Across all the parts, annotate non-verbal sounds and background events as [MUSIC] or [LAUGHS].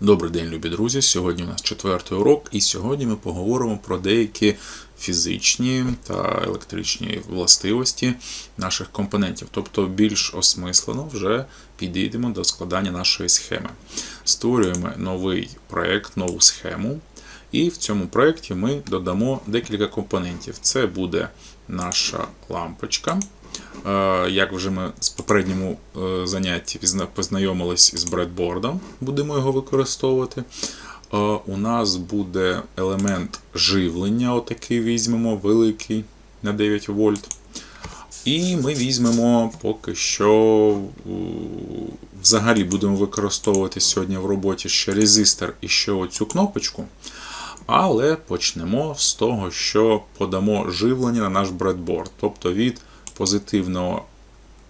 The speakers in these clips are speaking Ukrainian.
Добрий день, любі друзі! Сьогодні у нас четвертий урок, і сьогодні ми поговоримо про деякі фізичні та електричні властивості наших компонентів. Тобто більш осмислено вже підійдемо до складання нашої схеми. Створюємо новий проєкт, нову схему. І в цьому проєкті ми додамо декілька компонентів. Це буде наша лампочка. Е, Як вже ми з попередньому е, занятті познайомились із бредбордом, будемо його використовувати. Е, У нас буде елемент живлення, отакий візьмемо, великий на 9 вольт. І ми візьмемо поки що взагалі будемо використовувати сьогодні в роботі ще резистор і ще оцю кнопочку. Але почнемо з того, що подамо живлення на наш бредборд. Тобто від позитивного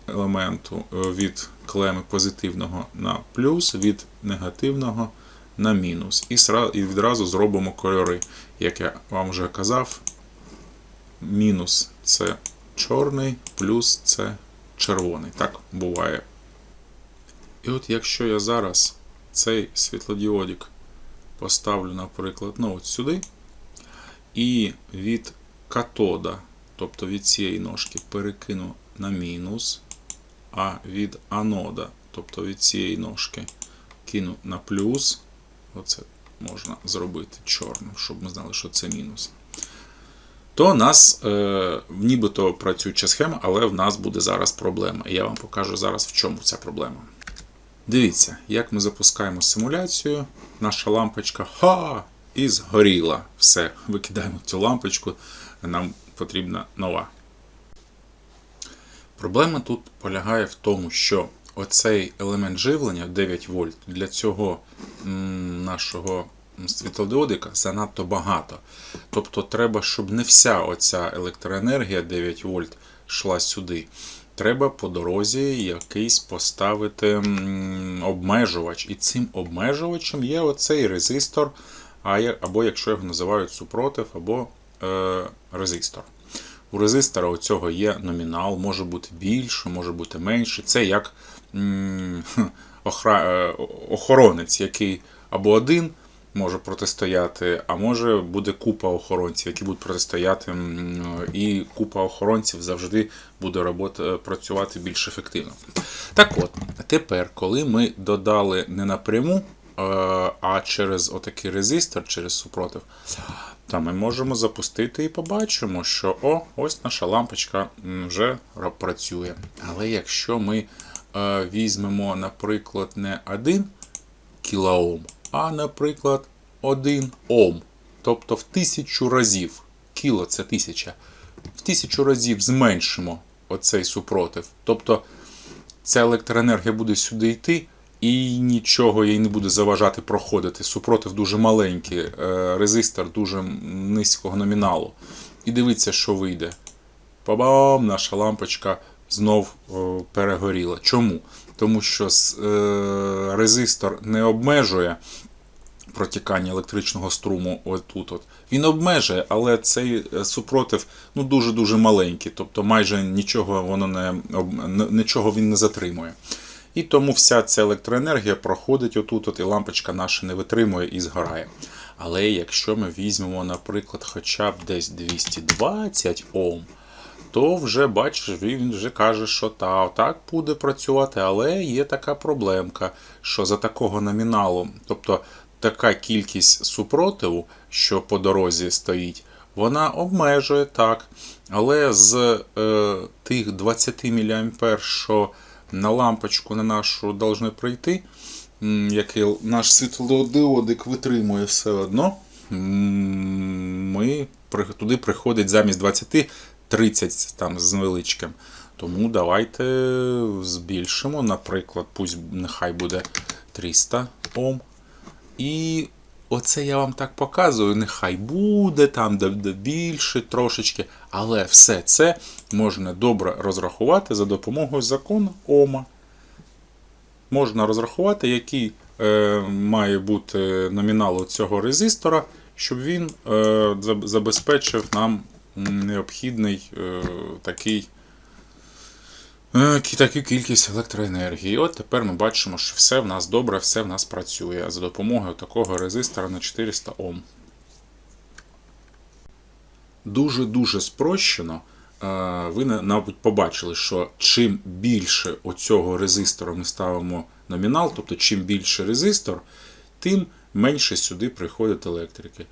елементу, е, від клеми позитивного на плюс, від негативного на мінус. І відразу зробимо кольори. Як я вам вже казав, мінус це чорний, плюс це червоний. Так буває. І от якщо я зараз цей світлодіодик поставлю, наприклад, ну от сюди, і від катода, тобто від цієї ножки, перекину на мінус, а від анода, тобто від цієї ножки, кину на плюс. Оце можна зробити чорним, щоб ми знали, що це мінус. То у нас е, нібито працююча схема, але в нас буде зараз проблема. І я вам покажу зараз, в чому ця проблема. Дивіться, як ми запускаємо симуляцію, наша лампочка ха! І згоріла. Все, викидаємо цю лампочку, нам потрібна нова. Проблема тут полягає в тому, що оцей елемент живлення 9 вольт для цього нашого світлодіодика занадто багато. Тобто треба, щоб не вся оця електроенергія 9 вольт йшла сюди. Треба по дорозі якийсь поставити обмежувач. І цим обмежувачем є оцей резистор, або якщо його називають супротив, або е, резистор. У резистора цього є номінал, може бути більше, може бути менше. Це як м, [LAUGHS] охра... е, охоронець, який або один може протистояти, а може буде купа охоронців, які будуть протистояти, і купа охоронців завжди буде робота, працювати більш ефективно. Так от, тепер, коли ми додали не напряму, е, а через отакий резистор, через супротив, та ми можемо запустити і побачимо, що о, ось наша лампочка вже працює. Але якщо ми е, візьмемо, наприклад, не 1 кілоом, а, наприклад, 1 Ом, тобто в тисячу разів, кіло це тисяча, в тисячу разів зменшимо оцей супротив. Тобто ця електроенергія буде сюди йти, і нічого їй не буде заважати проходити. Супротив дуже маленький, е, резистор дуже низького номіналу. І дивіться, що вийде. Па-бам! Наша лампочка знов перегоріла. Чому? Тому що е, резистор не обмежує протікання електричного струму отут. От. Він обмежує, але цей е, супротив ну, дуже-дуже маленький, тобто майже нічого воно не, нічого він не затримує. І тому вся ця електроенергія проходить отут, от, і лампочка наша не витримує і згорає. Але якщо ми візьмемо, наприклад, хоча б десь 220 Ом, то вже бачиш, він вже каже, що та, так буде працювати, але є така проблемка, що за такого номіналу, тобто така кількість супротиву, що по дорозі стоїть, вона обмежує так. Але з е, тих 20 мА, що на лампочку на нашу должны прийти, який наш світлодіодик витримує все одно, ми туди приходить замість 20 30 там з невеличким. Тому давайте збільшимо, наприклад, пусть нехай буде 300 Ом. І оце я вам так показую, нехай буде там де, більше трошечки, але все це можна добре розрахувати за допомогою закону Ома. Можна розрахувати, який е, має бути номінал цього резистора, щоб він е, забезпечив нам необхідний е, такий таку кількість електроенергії. От тепер ми бачимо, що все в нас добре, все в нас працює за допомогою такого резистора на 400 Ом. Дуже-дуже спрощено. е, Ви, мабуть, побачили, що чим більше оцього резистора ми ставимо номінал, тобто чим більше резистор, тим менше сюди приходить електрики.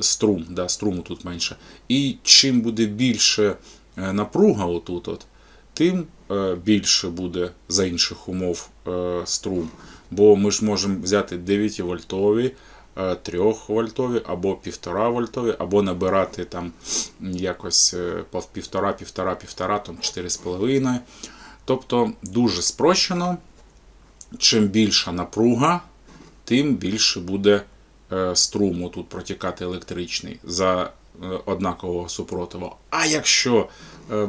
Струм, да, струму тут менше. І чим буде більше е, напруга отут, от, тим е, більше буде за інших умов е, струм. Бо ми ж можемо взяти 9 вольтові, 3 вольтові або 1,5 вольтові, або набирати там якось е, по півтора, півтора, півтора, там 4,5. Тобто дуже спрощено. Чим більша напруга, тим більше буде струму тут протікати електричний за е, однакового супротиву. А якщо е,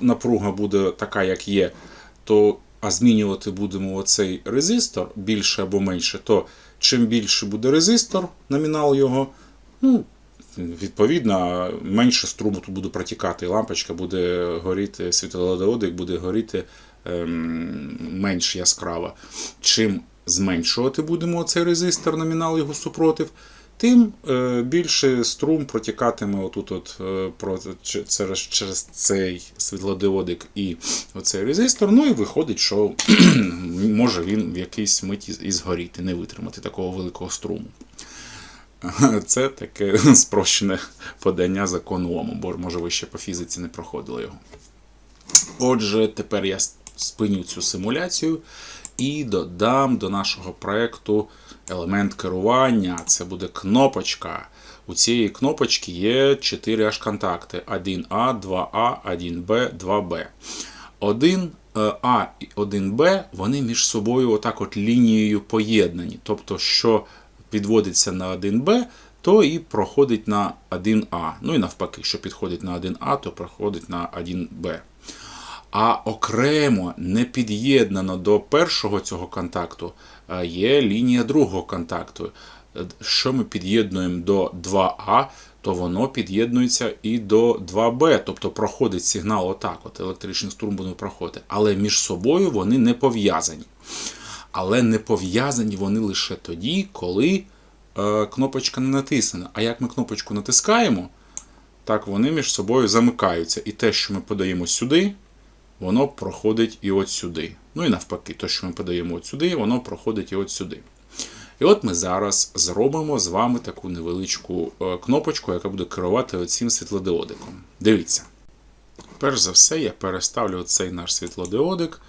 напруга буде така, як є, то а змінювати будемо оцей резистор більше або менше, то чим більше буде резистор, номінал його, ну, відповідно, менше струму тут буде протікати, лампочка буде горіти, світлодіодик буде горіти ем, менш яскраво. Чим зменшувати будемо цей резистор, номінал його супротив, тим е, більше струм протікатиме отут от, е, через, через цей світлодіодик і оцей резистор. Ну і виходить, що [CLEARS THROAT] може він в якійсь миті і згоріти, не витримати такого великого струму. [LAUGHS] Це таке [LAUGHS] спрощене подання закону Ому, бо може ви ще по фізиці не проходили його. Отже, тепер я спиню цю симуляцію і додам до нашого проєкту елемент керування. Це буде кнопочка. У цієї кнопочки є 4 аж контакти: 1А, 2А, 1Б, 2Б. 1А і 1Б вони між собою отак от лінією поєднані. Тобто, що підводиться на 1Б, то і проходить на 1А. Ну і навпаки, що підходить на 1А, то проходить на 1Б. А окремо не під'єднано до першого цього контакту е, є лінія другого контакту. Е, Що ми під'єднуємо до 2А, то воно під'єднується і до 2Б, тобто проходить сигнал отак, от електричний струм буде проходити. Але між собою вони не пов'язані. Але не пов'язані вони лише тоді, коли е, кнопочка не натиснена. А як ми кнопочку натискаємо, так вони між собою замикаються. І те, що ми подаємо сюди, воно проходить і от сюди. Ну і навпаки, те, що ми подаємо от сюди, воно проходить і от сюди. І от ми зараз зробимо з вами таку невеличку е, кнопочку, яка буде керувати оцим світлодіодиком. Дивіться. Перш за все, я переставлю цей наш світлодіодик,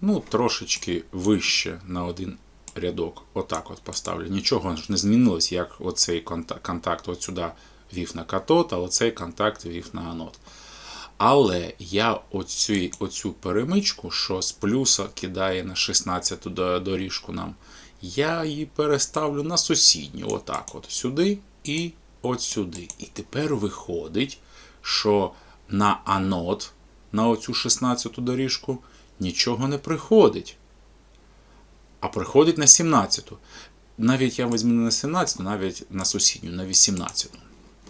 ну, трошечки вище на один рядок. Отак от поставлю. Нічого ж не змінилось, як оцей контакт, контакт от сюди вів на катод, а оцей контакт вів на анод. Але я оцю, оцю перемичку, що з плюса кидає на 16 до- доріжку нам, я її переставлю на сусідню, отак от сюди і от сюди. І тепер виходить, що на анод, на оцю 16 доріжку, нічого не приходить. А приходить на 17. Навіть я візьму не на 17, навіть на сусідню, на 18.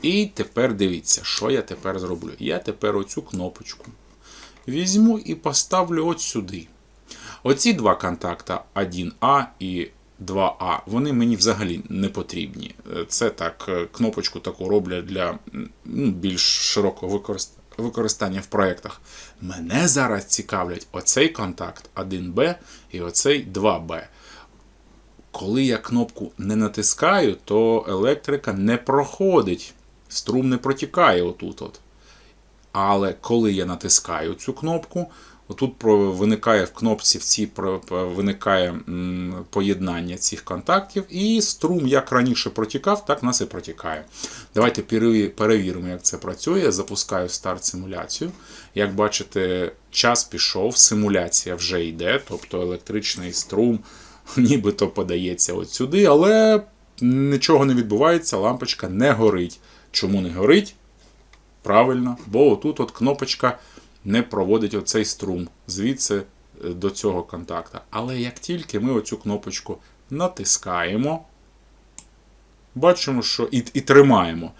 І тепер дивіться, що я тепер зроблю. Я тепер оцю кнопочку візьму і поставлю от сюди. Оці два контакта 1А і 2А, вони мені взагалі не потрібні. Це так, е, кнопочку таку роблять для ну, більш широкого використання в проєктах. Мене зараз цікавлять оцей контакт 1Б і оцей 2Б. Коли я кнопку не натискаю, то електрика не проходить. Струм не протікає отут. от. Але коли я натискаю цю кнопку, отут виникає в кнопці в цій виникає поєднання цих контактів, і струм, як раніше протікав, так нас і протікає. Давайте перевіримо, як це працює. Запускаю старт симуляцію. Як бачите, час пішов, симуляція вже йде, тобто електричний струм [LAUGHS] нібито подається от сюди, але нічого не відбувається, лампочка не горить. Чому не горить? Правильно, бо отут от кнопочка не проводить оцей струм звідси е, до цього контакта. Але як тільки ми оцю кнопочку натискаємо, бачимо, що і, і тримаємо.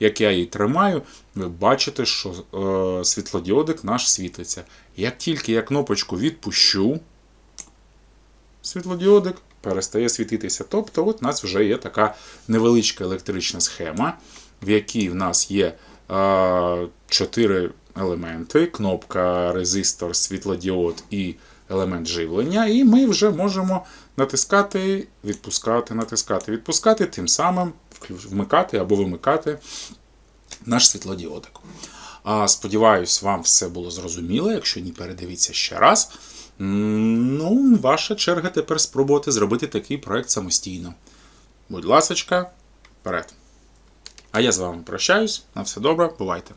як я її тримаю, ви бачите, що е, світлодіодик наш світиться. Як тільки я кнопочку відпущу, світлодіодик перестає світитися. Тобто, от у нас вже є така невеличка електрична схема, в якій в нас є чотири елементи: кнопка, резистор, світлодіод і елемент живлення. І ми вже можемо натискати, відпускати, натискати, відпускати, тим самим вмикати або вимикати наш світлодіодик. Сподіваюсь, вам все було зрозуміло. Якщо ні, передивіться ще раз. Ну, ваша черга тепер спробувати зробити такий проект самостійно. Будь ласочка, вперед. А я з вами прощаюсь. На все добре, бувайте.